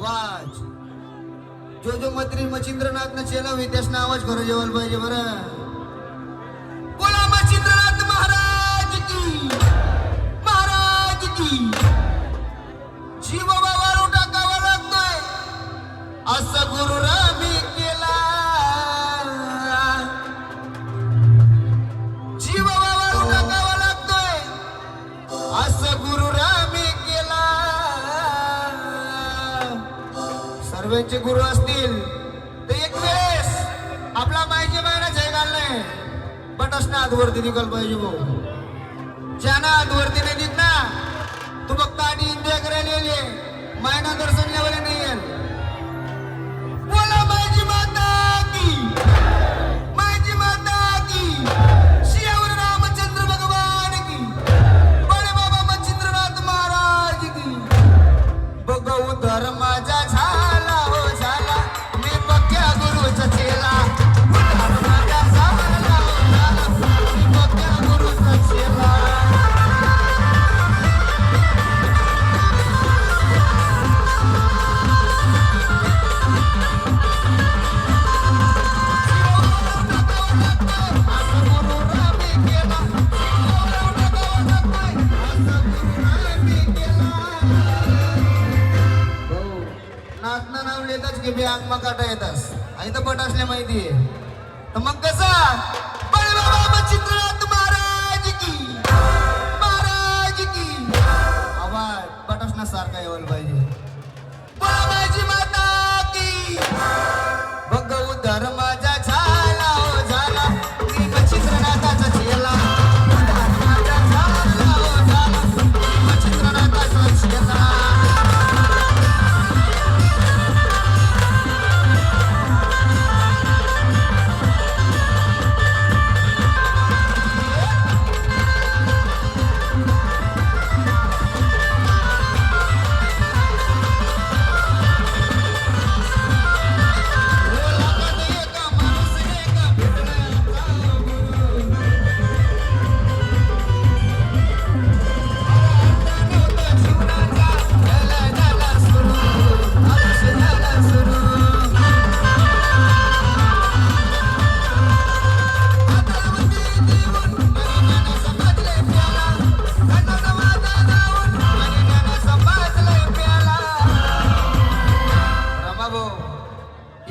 आवाज. जो जो मंत्री मच्छिंद्रनाथ ने चेला होई त्यासना आवाज करो जेवण पाहिजे बरं. बोला मच्छिंद्रनाथ महाराज की महाराज की. जीव बाबा रोटा कावा लागतोय असगुरु सर्वांचे गुरु असतील तर एक वेळेस आपला माहिती मायना जय घालणे. पण असणं आजवरती निघाल पाहिजे भाऊ. ज्यांना आजवरती नाही देत ना तू फक्त आणि इंडिया करायला येईल. मायना दर्शन लेवले नाही येईल. बोला माझी माता की. माझी माता की. शियावर की बी अंगमा काटा येतास. आई तर पट असल्या माहिती आहे. तर मग कसा? बळीबाबा मच्छिंद्रनाथ महाराज की. महाराज की. आवाज पट असण्यासारखा यायला पाहिजे.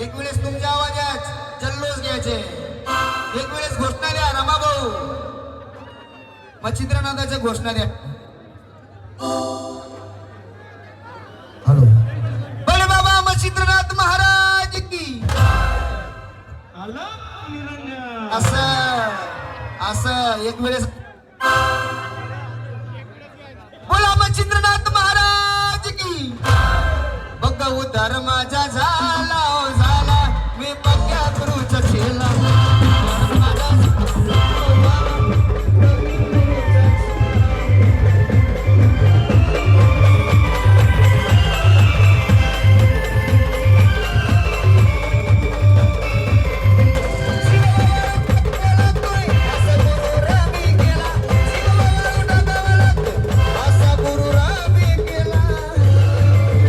एक वेळेस तुमच्या आवाजात जल्लोष घ्यायचे. एक वेळेस घोषणा द्या रमा भाऊ. मच्छिंद्रनाथाच्या घोषणा द्या. हॅलो. बळे बाबा मच्छिंद्रनाथ महाराज की. आला निरंजन. असं असं एक वेळेस. बोला मच्छिंद्रनाथ महाराज की. बघ उद्धार माझा झाला.